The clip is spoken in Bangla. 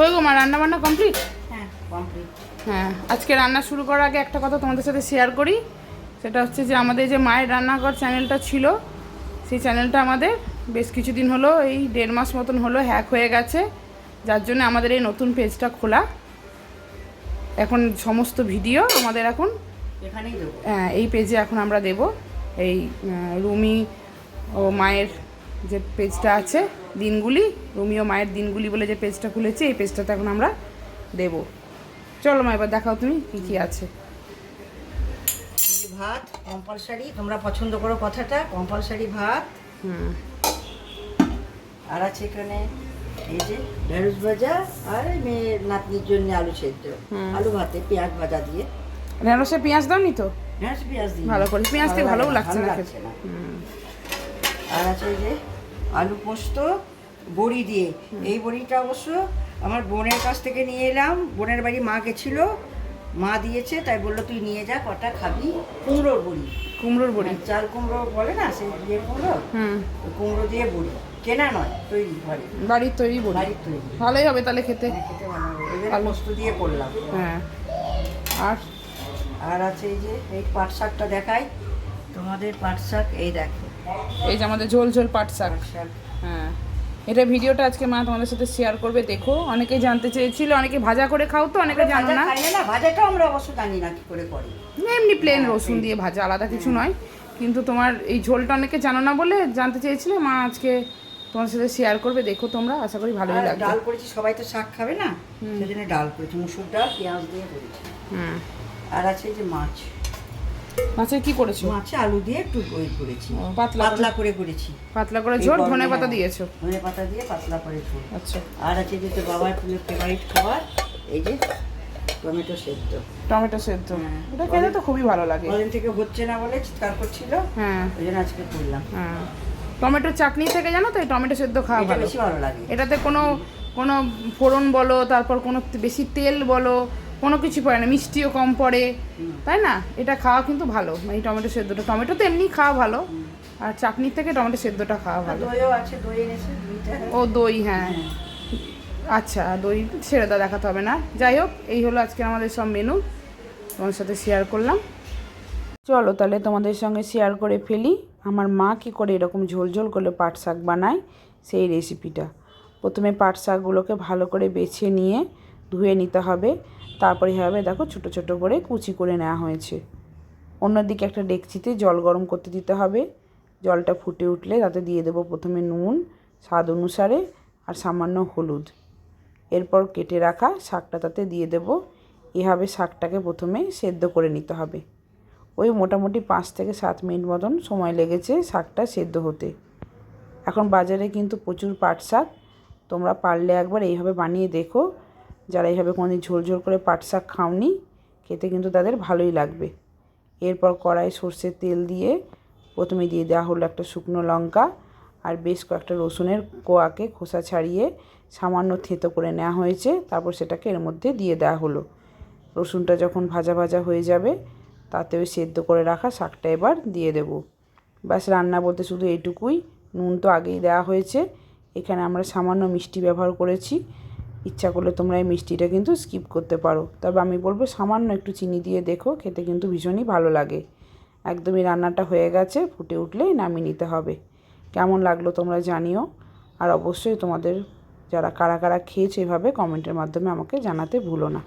হয়ে গো মা রান্না বান্না কমপ্লিট হ্যাঁ কমপ্লিট হ্যাঁ আজকে রান্না শুরু করার আগে একটা কথা তোমাদের সাথে শেয়ার করি। সেটা হচ্ছে যে আমাদের যে মায়ের রান্নাঘর চ্যানেলটা ছিল সেই চ্যানেলটা আমাদের বেশ কিছুদিন হলো এই দেড় মাস মতন হলো হ্যাক হয়ে গেছে। যার জন্য আমাদের এই নতুন পেজটা খোলা। এখন সমস্ত ভিডিও আমাদের এখন এখানেই দেবো। হ্যাঁ, এই পেজে এখন আমরা দেব। এই রুমি ও মায়ের যে পেজটা আছে দিনগুলি রুমি ও মায়ের দিনগুলি বলে যে পেজটা খুলেছে এই পেজটাতে এখন আমরা দেব। চলো মা এবার দেখাও তুমি কী কী আছে। ভাত কম্পালসারি তোমরা পছন্দ করো কথাটা কম্পালসারি ভাত। হুম। আর আছে এখানে এই যে ঢেঁড়স ভাজা আর মেয়ের নাতনির জন্য আলু সেদ্ধ। আলু ভাতে পেঁয়াজ ভাজা দিয়ে। ঢেঁড়সে পেঁয়াজ দাও নি তো? ঢেঁড়স পেঁয়াজ ভালো করে। পেঁয়াজ ভালোও লাগছে না না। হুম। আর আছে এই যে আলু পোস্ত বড়ি দিয়ে। এই বড়িটা অবশ্য আমার বোনের কাছ থেকে নিয়ে এলাম। বোনের বাড়ি মা গেছিল মা দিয়েছে তাই বলল তুই নিয়ে যা কটা খাবি? কুমড়োর বড়ি। কুমড়োর বড়ি? মানে চাল কুমড়ো বলে না সেই দিয়ে কুমড়ো? হুম। কুমড়ো দিয়ে বড়ি। কেনা নয় তৈরি ঘরে। বাড়ির তৈরি বড়ি? বাড়ির তৈরি। ভালোই হবে তাহলে খেতে। খেতে ভালো হবে। পোস্ত দিয়ে করলাম। হ্যাঁ। আর? আর আছে এই যে এই পাট শাকটা দেখাই। তোমাদের পাট শাক এই দেখো। এই যে আমাদের ঝোল ঝোল পাট শাক। হ্যাঁ। এটা ভিডিওটা আজকে মা তোমাদের সাথে শেয়ার করবে দেখো। অনেকেই জানতে চেয়েছিল অনেকে ভাজা করে খাও তো অনেকে জানো না। ভাজাটাও আমরা অবশ্য জানি না কি করে করি। এমনি প্লেন রসুন দিয়ে ভাজা আলাদা কিছু নয়। কিন্তু তোমার এই ঝোলটা অনেকে জানো না বলে জানতে চেয়েছিলে মা আজকে তোমার সাথে শেয়ার করবে দেখো তোমরা আশা করি ভালোই লাগবে। ডাল করেছি সবাই তো শাক খাবে না? সেজন্য ডাল করেছি মুসুর ডাল পেঁয়াজ দিয়ে করেছি। হুম। আর আছে যে মাছ। মাছের কি করেছ? মাছে আলু দিয়ে একটু ওই করেছি। পাতলা পাতলা করে। করেছি। পাতলা করে ঝোল ধনে পাতা হ্যাঁ, দিয়েছ? ধনে পাতা দিয়ে পাতলা করে ঝোল। আচ্ছা। আর আছে যে তোর বাবার ফেভারিট খাবার এই যে টমেটো সেদ্ধ। টমেটো সেদ্ধ। হ্যাঁ। এটা খেতে তো খুবই ভালো লাগে। কদিন থেকে হচ্ছে না বলে চিৎকার করছিল হ্যাঁ। ওই জন্য আজকে করলাম। হ্যাঁ। টমেটোর চাটনি থেকে জানো তো এই টমেটো সেদ্ধ খাওয়া ভালো। বেশি ভালো লাগে। এটাতে কোনো কোনো ফোড়ন বলো তারপর কোনো বেশি তেল বলো কোনো কিছু পড়ে না মিষ্টিও কম পড়ে তাই না? এটা খাওয়া কিন্তু ভালো। এই টমেটো সেদ্ধটা টমেটো তো এমনি খাওয়া ভালো। আর চাটনির থেকে টমেটো সেদ্ধটা খাওয়া ভালো। ও দই হ্যাঁ। আচ্ছা দই ছেড়ে দা দেখাতে হবে না। যাই হোক এই হলো আজকে আমাদের সব মেনু তোমার সাথে শেয়ার করলাম। চলো তাহলে তোমাদের সঙ্গে শেয়ার করে ফেলি। আমার মা কী করে এরকম ঝোল ঝোল করে পাট শাক বানায় সেই রেসিপিটা প্রথমে পাট শাকগুলোকে ভালো করে বেছে নিয়ে ধুয়ে নিতে হবে। তারপরে হবে দেখো ছোট ছোট করে কুচি করে নেওয়া হয়েছে। অন্যদিকে একটা ডেকচিতে জল গরম করতে দিতে হবে। জলটা ফুটে উঠলে তাতে দিয়ে দেবো প্রথমে নুন, স্বাদ অনুসারে, আর সামান্য হলুদ। এরপর কেটে রাখা শাকটা তাতে দিয়ে দেব। এভাবে শাকটাকে প্রথমে সেদ্ধ করে নিতে হবে। ওই মোটামুটি পাঁচ থেকে সাত মিনিট মতন সময় লেগেছে শাকটা সেদ্ধ হতে। এখন বাজারে কিন্তু প্রচুর পাট শাক। তোমরা পারলে একবার এইভাবে বানিয়ে দেখো। যারা এইভাবে কোনোদিন ঝোল ঝোল করে পাট শাক খাওনি, খেতে কিন্তু তাদের ভালোই লাগবে। এরপর কড়াই সর্ষের তেল দিয়ে প্রথমে দিয়ে দেওয়া হলো একটা শুকনো লঙ্কা আর বেশ কয়েকটা রসুনের কোয়াকে খোসা ছাড়িয়ে সামান্য থেঁতো করে নেওয়া হয়েছে, তারপর সেটাকে এর মধ্যে দিয়ে দেওয়া হলো। রসুনটা যখন ভাজা ভাজা হয়ে যাবে তাতে ওই সেদ্ধ করে রাখা শাকটা এবার দিয়ে দেবো। ব্যাস, রান্না বলতে শুধু এইটুকুই। নুন তো আগেই দেওয়া হয়েছে। এখানে আমরা সামান্য মিষ্টি ব্যবহার করেছি। ইচ্ছা করলে তোমরা এই মিষ্টিটা কিন্তু স্কিপ করতে পারো। তবে আমি বলব সামান্য একটু চিনি দিয়ে দেখো, খেতে কিন্তু ভীষণই ভালো লাগে। একদমই রান্নাটা হয়ে গেছে, ফুটে উঠলেই নামিয়ে নিতে হবে। কেমন লাগল তোমরা জানিও। আর অবশ্যই তোমাদের যারা কারা কারা খেয়েছে এভাবে কমেন্টের মাধ্যমে আমাকে জানাতে ভুলো না।